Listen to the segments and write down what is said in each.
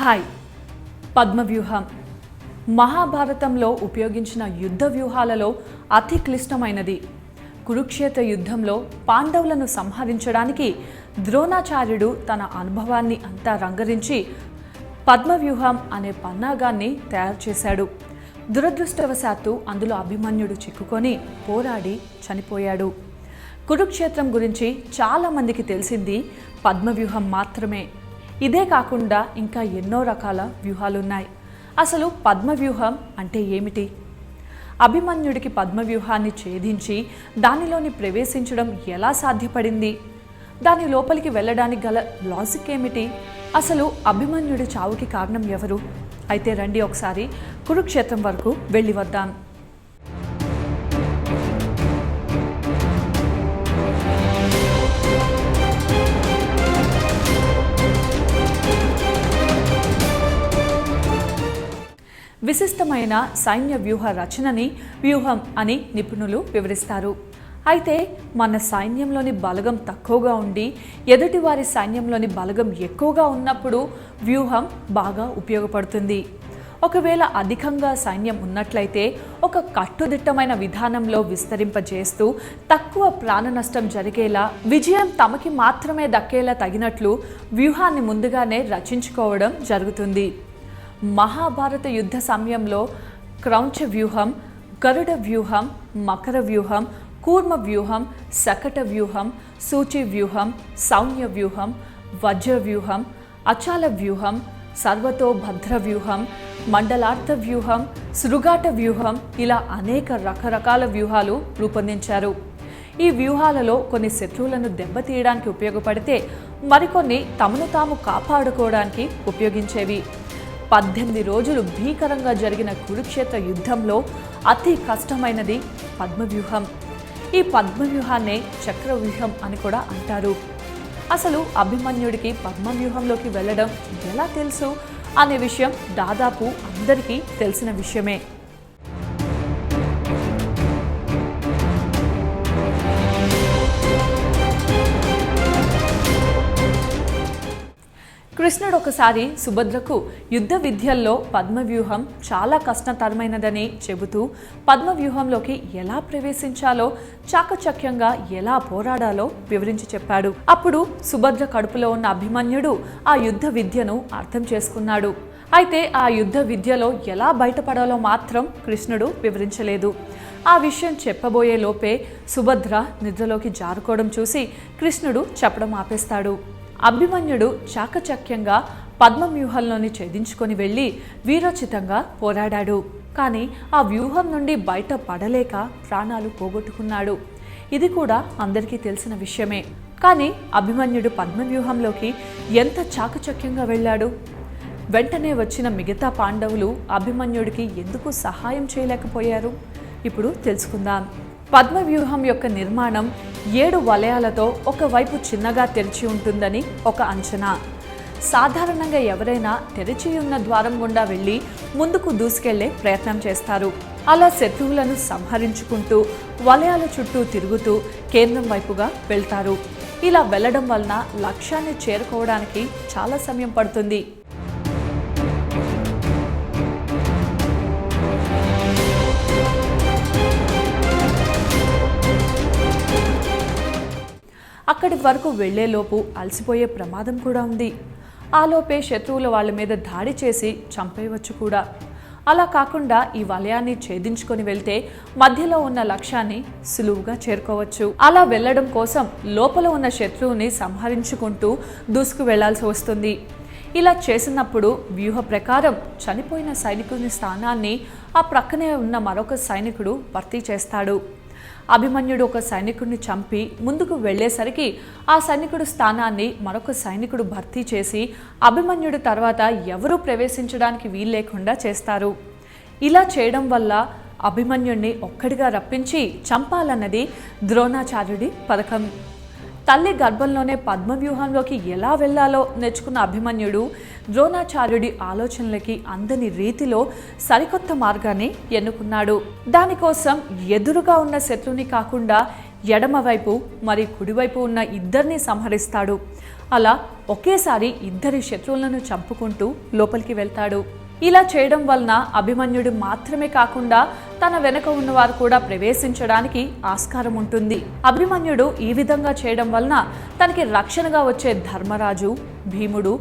Hi. పద్మవ్యూహం. మహాభారతంలో ఉపయోగించిన యుద్ధ వ్యూహాలలో అతి క్లిష్టమైనది. కురుక్షేత్ర యుద్ధంలో పాండవులను సంహరించడానికి ద్రోణాచార్యుడు తన అనుభవాన్ని అంతా రంగరించి పద్మవ్యూహం అనే పన్నాగాన్ని తయారు చేశాడు. దురదృష్టవశాత్తు అందులో అభిమన్యుడు చిక్కుకొని పోరాడి చనిపోయాడు. కురుక్షేత్రం గురించి చాలామందికి తెలిసింది పద్మవ్యూహం మాత్రమే. ఇదే కాకుండా ఇంకా ఎన్నో రకాల వ్యూహాలున్నాయి. అసలు పద్మవ్యూహం అంటే ఏమిటి? అభిమన్యుడికి పద్మవ్యూహాన్ని ఛేదించి దానిలోని ప్రవేశించడం ఎలా సాధ్యపడింది? దాని లోపలికి వెళ్ళడానికి గల లాజిక్ ఏమిటి? అసలు అభిమన్యుడి చావుకి కారణం ఎవరు? అయితే రండి ఒకసారి కురుక్షేత్రం వరకు వెళ్ళి వద్దాం. విశిష్టమైన సైన్య వ్యూహ రచనని వ్యూహం అని నిపుణులు వివరిస్తారు. అయితే మన సైన్యంలోని బలగం తక్కువగా ఉండి ఎదుటివారి సైన్యంలోని బలగం ఎక్కువగా ఉన్నప్పుడు వ్యూహం బాగా ఉపయోగపడుతుంది. ఒకవేళ అధికంగా సైన్యం ఉన్నట్లయితే ఒక కట్టుదిట్టమైన విధానంలో విస్తరింపజేస్తూ తక్కువ ప్రాణ నష్టం జరిగేలా విజయం తమకి మాత్రమే దక్కేలా తగినట్లు వ్యూహాన్ని ముందుగానే రచించుకోవడం జరుగుతుంది. మహాభారత యుద్ధ సమయంలో క్రౌంచ వ్యూహం గరుడ వ్యూహం మకర వ్యూహం కూర్మ వ్యూహం శకట వ్యూహం సూచి వ్యూహం సౌమ్య వ్యూహం వజ్ర వ్యూహం అచాల వ్యూహం సర్వతో భద్ర వ్యూహం మండలార్థ వ్యూహం శృగాట వ్యూహం ఇలా అనేక రకరకాల వ్యూహాలు రూపొందించారు. ఈ వ్యూహాలలో కొన్ని శత్రువులను దెబ్బతీయడానికి ఉపయోగపడితే మరికొన్ని తమను తాము కాపాడుకోవడానికి ఉపయోగించేవి. పద్దెనిమిది రోజులు భీకరంగా జరిగిన కురుక్షేత్ర యుద్ధంలో అతి కష్టమైనది పద్మవ్యూహం. ఈ పద్మవ్యూహాన్నే చక్రవ్యూహం అని కూడా అంటారు. అసలు అభిమన్యుడికి పద్మవ్యూహంలోకి వెళ్ళడం ఎలా తెలుసు? అనే విషయం దాదాపు అందరికీ తెలిసిన విషయమే. కృష్ణుడు ఒకసారి సుభద్రకు యుద్ధ విద్యల్లో పద్మవ్యూహం చాలా కష్టతరమైనదని చెబుతూ పద్మవ్యూహంలోకి ఎలా ప్రవేశించాలో చాకచక్యంగా ఎలా పోరాడాలో వివరించి చెప్పాడు. అప్పుడు సుభద్ర కడుపులో ఉన్న అభిమన్యుడు ఆ యుద్ధ విద్యను అర్థం చేసుకున్నాడు. అయితే ఆ యుద్ధ విద్యలో ఎలా బయటపడాలో మాత్రం కృష్ణుడు వివరించలేదు. ఆ విషయం చెప్పబోయే లోపే సుభద్ర నిద్రలోకి జారుకోవడం చూసి కృష్ణుడు చెప్పడం ఆపేస్తాడు. అభిమన్యుడు చాకచక్యంగా పద్మవ్యూహంలోని ఛేదించుకొని వెళ్ళి వీరోచితంగా పోరాడాడు. కానీ ఆ వ్యూహం నుండి బయట పడలేక ప్రాణాలు పోగొట్టుకున్నాడు. ఇది కూడా అందరికీ తెలిసిన విషయమే. కానీ అభిమన్యుడు పద్మవ్యూహంలోకి ఎంత చాకచక్యంగా వెళ్ళాడు? వెంటనే వచ్చిన మిగతా పాండవులు అభిమన్యుడికి ఎందుకు సహాయం చేయలేకపోయారు? ఇప్పుడు తెలుసుకుందాం. పద్మవ్యూహం యొక్క నిర్మాణం ఏడు వలయాలతో ఒకవైపు చిన్నగా తెరిచి ఉంటుందని ఒక అంచనా. సాధారణంగా ఎవరైనా తెరిచి ఉన్న ద్వారం గుండా వెళ్ళి ముందుకు దూసుకెళ్ళే ప్రయత్నం చేస్తారు. అలా శత్రువులను సంహరించుకుంటూ వలయాల చుట్టూ తిరుగుతూ కేంద్రం వైపుగా వెళ్తారు. ఇలా వెళ్ళడం వలన లక్ష్యాన్ని చేరుకోవడానికి చాలా సమయం పడుతుంది. అక్కడి వరకు వెళ్ళేలోపు అలసిపోయే ప్రమాదం కూడా ఉంది. ఆలోపే శత్రువుల వాళ్ళ మీద దాడి చేసి చంపేయవచ్చు కూడా. అలా కాకుండా ఈ వలయాన్ని ఛేదించుకొని వెళ్తే మధ్యలో ఉన్న లక్ష్యాన్ని సులువుగా చేరుకోవచ్చు. అలా వెళ్ళడం కోసం లోపల ఉన్న శత్రువుని సంహరించుకుంటూ దూసుకు వెళ్ళాల్సి వస్తుంది. ఇలా చేసినప్పుడు వ్యూహ ప్రకారం చనిపోయిన సైనికుని స్థానాన్ని ఆ ప్రక్కనే ఉన్న మరొక సైనికుడు భర్తీ చేస్తాడు. అభిమన్యుడు ఒక సైనికుడిని చంపి ముందుకు వెళ్ళేసరికి ఆ సైనికుడు స్థానాన్ని మరొక సైనికుడు భర్తీ చేసి అభిమన్యుడు తర్వాత ఎవరూ ప్రవేశించడానికి వీల్లేకుండా చేస్తారు. ఇలా చేయడం వల్ల అభిమన్యుడిని ఒక్కడిగా రప్పించి చంపాలన్నది ద్రోణాచార్యుడి పథకం. తల్లి గర్భంలోనే పద్మవ్యూహంలోకి ఎలా వెళ్ళాలో నేర్చుకున్న అభిమన్యుడు ద్రోణాచార్యుడి ఆలోచనలకి అందని రీతిలో సరికొత్త మార్గాన్ని ఎన్నుకున్నాడు. దానికోసం ఎదురుగా ఉన్న శత్రువుని కాకుండా ఎడమవైపు మరి కుడివైపు ఉన్న ఇద్దరిని సంహరిస్తాడు. అలా ఒకేసారి ఇద్దరి శత్రువులను చంపుకుంటూ లోపలికి వెళ్తాడు. ఇలా చేయడం వలన అభిమన్యుడు మాత్రమే కాకుండా తన వెనక ఉన్నవారు కూడా ప్రవేశించడానికి ఆస్కారం ఉంటుంది. అభిమన్యుడు ఈ విధంగా చేయడం వలన తనకి రక్షణగా వచ్చే ధర్మరాజు భీముడు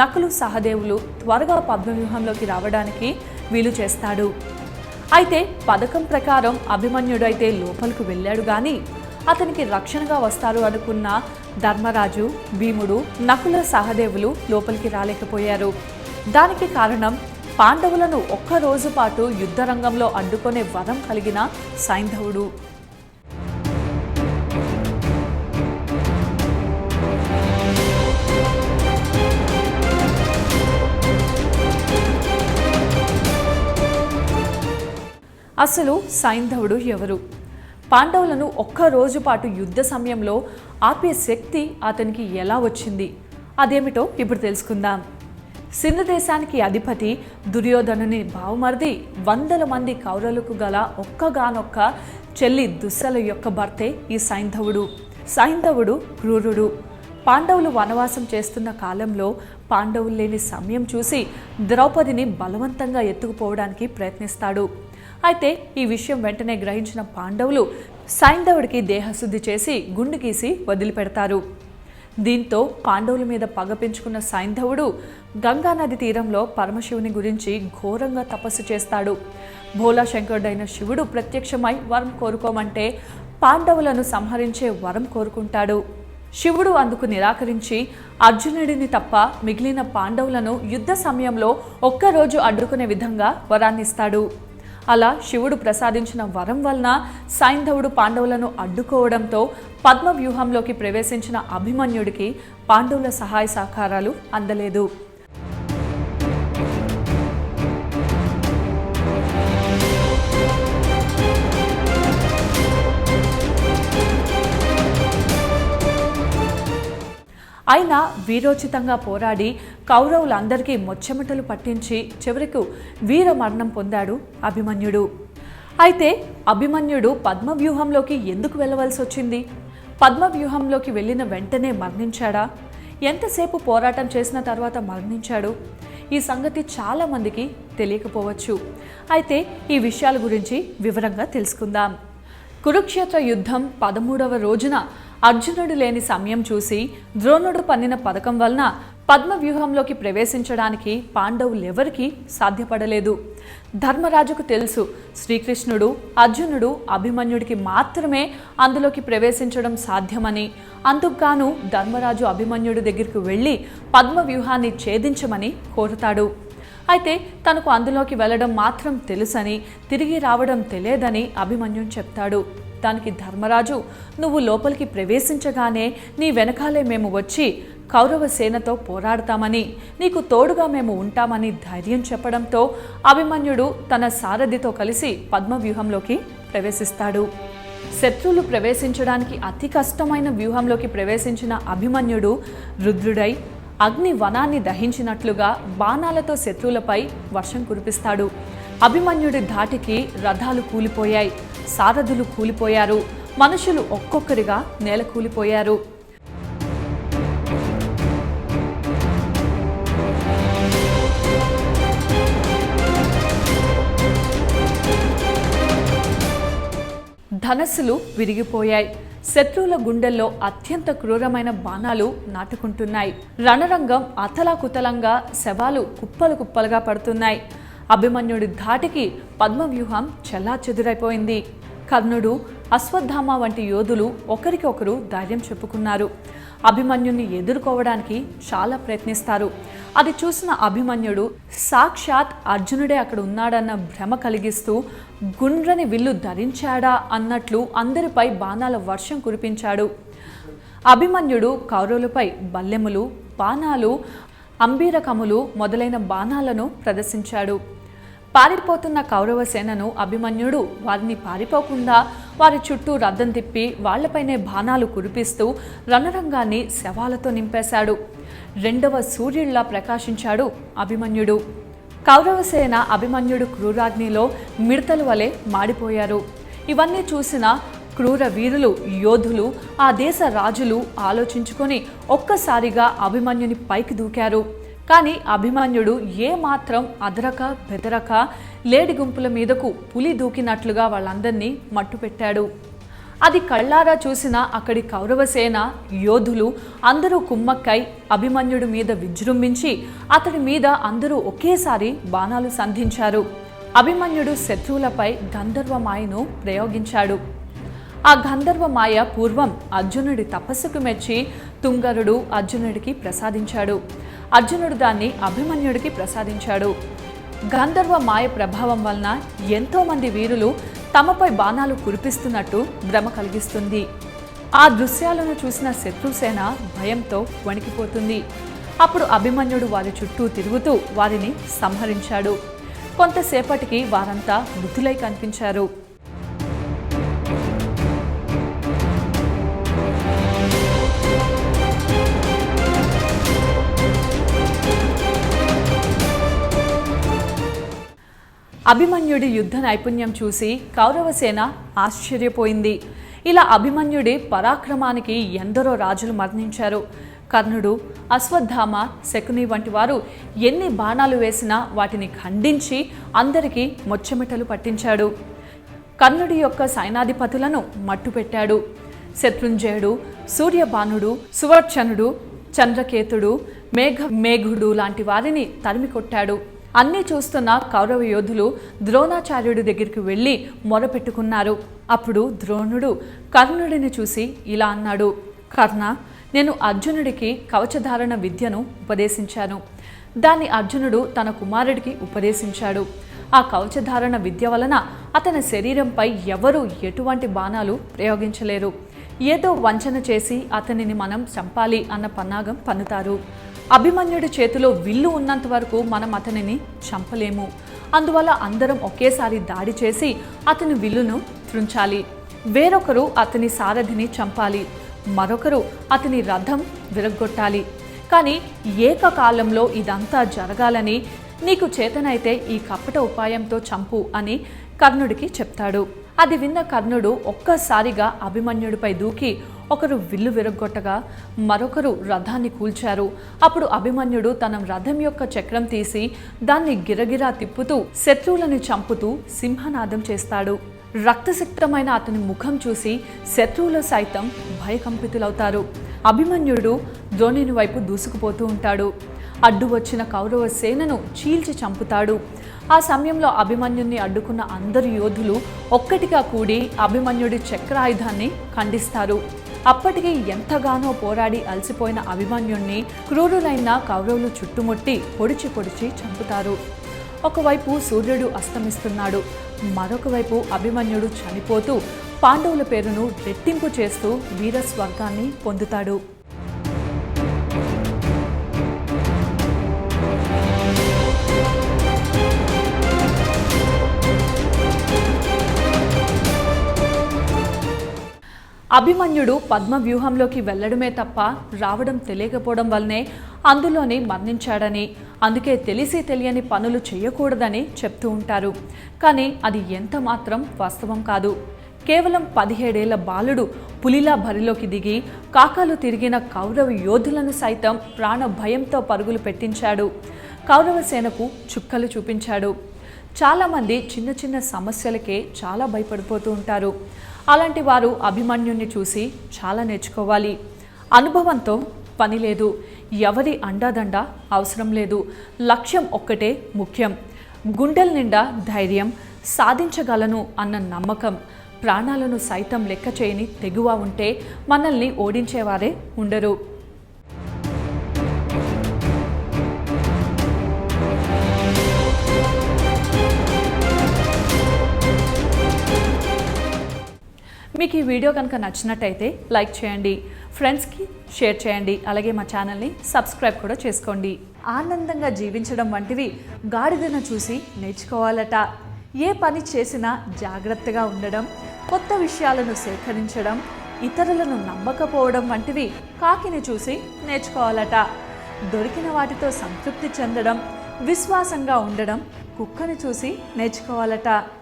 నకులు సహదేవులు త్వరగా పద్మవ్యూహంలోకి రావడానికి వీలు చేస్తాడు. అయితే పథకం ప్రకారం అభిమన్యుడు అయితే లోపలికి వెళ్ళాడు కానీ అతనికి రక్షణగా వస్తారు అనుకున్న ధర్మరాజు భీముడు నకుల సహదేవులు లోపలికి రాలేకపోయారు. దానికి కారణం పాండవులను ఒక్క రోజు పాటు యుద్ధరంగంలో అడ్డుకునే వరం కలిగిన సైంధవుడు. అసలు సైంధవుడు ఎవరు? పాండవులను ఒక్క రోజు పాటు యుద్ధ సమయంలో ఆపే శక్తి అతనికి ఎలా వచ్చింది? అదేమిటో ఇప్పుడు తెలుసుకుందాం. సింధు దేశానికి అధిపతి దుర్యోధనుని బావమరిది. వందల మంది కౌరవులకు గల ఒక్కగానొక్క చెల్లి దుస్సల యొక్క భర్తే ఈ సైంధవుడు. సైంధవుడు క్రూరుడు. పాండవులు వనవాసం చేస్తున్న కాలంలో పాండవులు లేని సమయం చూసి ద్రౌపదిని బలవంతంగా ఎత్తుకుపోవడానికి ప్రయత్నిస్తాడు. అయితే ఈ విషయం వెంటనే గ్రహించిన పాండవులు సైంధవుడికి దేహశుద్ధి చేసి గుండు గీసి వదిలిపెడతారు. దీంతో పాండవుల మీద పగ పెంచుకున్న సైంధవుడు గంగానది తీరంలో పరమశివుని గురించి ఘోరంగా తపస్సు చేస్తాడు. భోలాశంకరుడైన శివుడు ప్రత్యక్షమై వరం కోరుకోమంటే పాండవులను సంహరించే వరం కోరుకుంటాడు. శివుడు అందుకు నిరాకరించి అర్జునుడిని తప్ప మిగిలిన పాండవులను యుద్ధ సమయంలో ఒక్కరోజు అడ్డుకునే విధంగా వరాన్నిస్తాడు. అలా శివుడు ప్రసాదించిన వరం వలన సైంధవుడు పాండవులను అడ్డుకోవడంతో పద్మ వ్యూహంలోకి ప్రవేశించిన అభిమన్యుడికి పాండవుల సహాయ సహకారాలు అందలేదు. ఆయన వీరోచితంగా పోరాడి కౌరవులందరికీ మొచ్చమటలు పట్టించి చివరకు వీర మరణం పొందాడు అభిమన్యుడు. అయితే అభిమన్యుడు పద్మవ్యూహంలోకి ఎందుకు వెళ్ళవలసి వచ్చింది? పద్మవ్యూహంలోకి వెళ్ళిన వెంటనే మరణించాడా? ఎంతసేపు పోరాటం చేసిన తర్వాత మరణించాడు? ఈ సంగతి చాలామందికి తెలియకపోవచ్చు. అయితే ఈ విషయాల గురించి వివరంగా తెలుసుకుందాం. కురుక్షేత్ర యుద్ధం పదమూడవ రోజున అర్జునుడు లేని సమయం చూసి ద్రోణుడు పన్నిన పథకం వలన పద్మ వ్యూహంలోకి ప్రవేశించడానికి పాండవులెవరికీ సాధ్యపడలేదు. ధర్మరాజుకు తెలుసు శ్రీకృష్ణుడు అర్జునుడు అభిమన్యుడికి మాత్రమే అందులోకి ప్రవేశించడం సాధ్యమని. అందుకుగాను ధర్మరాజు అభిమన్యుడి దగ్గరికి వెళ్ళి పద్మ వ్యూహాన్ని ఛేదించమని కోరుతాడు. అయితే తనకు అందులోకి వెళ్ళడం మాత్రం తెలుసని తిరిగి రావడం తెలియదని అభిమన్యుడు చెప్తాడు. దానికి ధర్మరాజు నువ్వు లోపలికి ప్రవేశించగానే నీ వెనకాలే మేము వచ్చి కౌరవ సేనతో పోరాడతామని నీకు తోడుగా మేము ఉంటామని ధైర్యం చెప్పడంతో అభిమన్యుడు తన సారథితో కలిసి పద్మవ్యూహంలోకి ప్రవేశిస్తాడు. శత్రువులు ప్రవేశించడానికి అతి కష్టమైన వ్యూహంలోకి ప్రవేశించిన అభిమన్యుడు రుద్రుడై అగ్ని వనాన్ని దహించినట్లుగా బాణాలతో శత్రువులపై వర్షం కురిపిస్తాడు. అభిమన్యుడి ధాటికి రథాలు కూలిపోయాయి. సారథులు కూలిపోయారు. మనుషులు ఒక్కొక్కరిగా నేల కూలిపోయారు. ధనస్సులు విరిగిపోయాయి. శత్రువుల గుండెల్లో అత్యంత క్రూరమైన బాణాలు నాటుకుంటున్నాయి. రణరంగం అతలాకుతలంగా శవాలు కుప్పలు కుప్పలుగా పడుతున్నాయి. అభిమన్యుడి ధాటికి పద్మవ్యూహం చెల్లాచెదురైపోయింది. కర్ణుడు అశ్వత్థామ వంటి యోధులు ఒకరికొకరు ధైర్యం చెప్పుకున్నారు. అభిమన్యుని ఎదుర్కోవడానికి చాలా ప్రయత్నిస్తారు. అది చూసిన అభిమన్యుడు సాక్షాత్ అర్జునుడే అక్కడ ఉన్నాడన్న భ్రమ కలిగిస్తూ గుండ్రని విల్లు ధరించాడా అన్నట్లు అందరిపై బాణాల వర్షం కురిపించాడు. అభిమన్యుడు కౌరవులపై బల్లెములు బాణాలు అంబీరకములు మొదలైన బాణాలను ప్రదర్శించాడు. పారిపోతున్న కౌరవ సేనను అభిమన్యుడు వారిని పారిపోకుండా వారి చుట్టూ రద్దం తిప్పి వాళ్ళపైనే బాణాలు కురిపిస్తూ రణరంగాన్ని శవాలతో నింపేశాడు. రెండవ సూర్యుడిలా ప్రకాశించాడు అభిమన్యుడు. కౌరవసేన అభిమన్యుడు క్రూరాగ్నిలో మిడతలు వలె మాడిపోయారు. ఇవన్నీ చూసిన క్రూర వీరులు యోధులు ఆ దేశ రాజులు ఆలోచించుకొని ఒక్కసారిగా అభిమన్యుని పైకి దూకారు. కానీ అభిమన్యుడు ఏ మాత్రం అదరక బెదరక లేడి గుంపుల మీదకు పులి దూకినట్లుగా వాళ్ళందరినీ మట్టుపెట్టాడు. అది కళ్ళారా చూసిన అక్కడి కౌరవసేన యోధులు అందరూ కుమ్మక్కై అభిమన్యుడి మీద విజృంభించి అతడి మీద అందరూ ఒకేసారి బాణాలు సంధించారు. అభిమన్యుడు శత్రువులపై గంధర్వ మాయను ప్రయోగించాడు. ఆ గంధర్వ మాయ పూర్వం అర్జునుడి తపస్సుకు మెచ్చి తుంగరుడు అర్జునుడికి ప్రసాదించాడు. అర్జునుడు దాన్ని అభిమన్యుడికి ప్రసాదించాడు. గంధర్వ మాయ ప్రభావం వలన ఎంతోమంది వీరులు తమపై బాణాలు కురిపిస్తున్నట్టు భ్రమ కలిగిస్తుంది. ఆ దృశ్యాలను చూసిన శత్రుసేన భయంతో వణికిపోతుంది. అప్పుడు అభిమన్యుడు వారి చుట్టూ తిరుగుతూ వారిని సంహరించాడు. కొంతసేపటికి వారంతా మృతులై కనిపించారు. అభిమన్యుడి యుద్ధ నైపుణ్యం చూసి కౌరవసేన ఆశ్చర్యపోయింది. ఇలా అభిమన్యుడి పరాక్రమానికి ఎందరో రాజులు మరణించారు. కర్ణుడు అశ్వత్థామ శకుని వంటి వారు ఎన్ని బాణాలు వేసినా వాటిని ఖండించి అందరికీ మొచ్చమిటలు పట్టించాడు. కర్ణుడి యొక్క సైనాధిపతులను మట్టుపెట్టాడు. శత్రుంజయుడు సూర్యబాణుడు సువర్చనుడు చంద్రకేతుడు మేఘ మేఘుడు లాంటి వారిని తరిమి కొట్టాడు అన్నీ చూస్తున్న కౌరవ యోధులు ద్రోణాచార్యుడి దగ్గరికి వెళ్ళి మొరపెట్టుకున్నారు. అప్పుడు ద్రోణుడు కర్ణుడిని చూసి ఇలా అన్నాడు కర్ణ నేను అర్జునుడికి కవచధారణ విద్యను ఉపదేశించాను. దాన్ని అర్జునుడు తన కుమారుడికి ఉపదేశించాడు. ఆ కవచధారణ విద్య వలన అతని శరీరంపై ఎవరూ ఎటువంటి బాణాలు ప్రయోగించలేరు. ఏదో వంచన చేసి అతనిని మనం చంపాలి అన్న పన్నాగం పన్నుతారు. అభిమన్యుడి చేతిలో విల్లు ఉన్నంత వరకు మనం అతనిని చంపలేము. అందువల్ల అందరం ఒకేసారి దాడి చేసి అతని విల్లును త్రుంచాలి. వేరొకరు అతని సారథిని చంపాలి. మరొకరు అతని రథం విరగ్గొట్టాలి. కానీ ఏకకాలంలో ఇదంతా జరగాలని నీకు చేతనైతే ఈ కపట ఉపాయంతో చంపు అని కర్ణుడికి చెప్తాడు. అది విన్న కర్ణుడు ఒక్కసారిగా అభిమన్యుడిపై దూకి ఒకరు విల్లు విరగ్గొట్టగా మరొకరు రథాన్ని కూల్చారు. అప్పుడు అభిమన్యుడు తన రథం యొక్క చక్రం తీసి దాన్ని గిరగిరా తిప్పుతూ శత్రువులను చంపుతూ సింహనాదం చేస్తాడు. రక్తసిక్తమైన అతని ముఖం చూసి శత్రువులు సైతం భయకంపితులవుతారు. అభిమన్యుడు ద్రోణుని వైపు దూసుకుపోతూ ఉంటాడు. అడ్డు వచ్చిన కౌరవ సేనను చీల్చి చంపుతాడు. ఆ సమయంలో అభిమన్యుణ్ణి అడ్డుకున్న అందరు యోధులు ఒక్కటిగా కూడి అభిమన్యుడి చక్రాయుధాన్ని ఖండిస్తారు. అప్పటికి ఎంతగానో పోరాడి అలసిపోయిన అభిమన్యుణ్ణి క్రూరులైన కౌరవులు చుట్టుముట్టి పొడిచి పొడిచి చంపుతారు. ఒకవైపు సూర్యుడు అస్తమిస్తున్నాడు మరొక వైపు అభిమన్యుడు చనిపోతూ పాండవుల పేరును రెట్టింపు చేస్తూ వీరస్వర్గాన్ని పొందుతాడు. అభిమన్యుడు పద్మ వ్యూహంలోకి వెళ్ళడమే తప్ప రావడం తెలియకపోవడం వల్లనే అందులోనే మరణించాడని అందుకే తెలిసి తెలియని పనులు చేయకూడదని చెప్తూ ఉంటారు. కానీ అది ఎంత మాత్రం వాస్తవం కాదు. కేవలం పదిహేడేళ్ళ బాలుడు పులిలా బరిలోకి దిగి కాకాలు తిరిగిన కౌరవ యోధులను సైతం ప్రాణ భయంతో పరుగులు పెట్టించాడు. కౌరవ సేనకు చుక్కలు చూపించాడు. చాలామంది చిన్న చిన్న సమస్యలకే చాలా భయపడిపోతూ ఉంటారు. అలాంటి వారు అభిమన్యుణ్ణి చూసి చాలా నేర్చుకోవాలి. అనుభవంతో పని లేదు. ఎవరి అండాదండ అవసరం లేదు. లక్ష్యం ఒక్కటే ముఖ్యం. గుండెల నిండా ధైర్యం సాధించగలను అన్న నమ్మకం. ప్రాణాలను సైతం లెక్క చేయని తెగువ ఉంటే మనల్ని ఓడించేవారే ఉండరు. మీకు ఈ వీడియో కనుక నచ్చినట్టయితే లైక్ చేయండి ఫ్రెండ్స్కి షేర్ చేయండి అలాగే మా ఛానల్ని సబ్స్క్రైబ్ కూడా చేసుకోండి. ఆనందంగా జీవించడం వంటివి గాడిదను చూసి నేర్చుకోవాలట. ఏ పని చేసినా జాగ్రత్తగా ఉండడం కొత్త విషయాలను సేకరించడం ఇతరులను నమ్మకపోవడం వంటివి కాకిని చూసి నేర్చుకోవాలట. దొరికిన వాటితో సంతృప్తి చెందడం విశ్వాసంగా ఉండడం కుక్కని చూసి నేర్చుకోవాలట.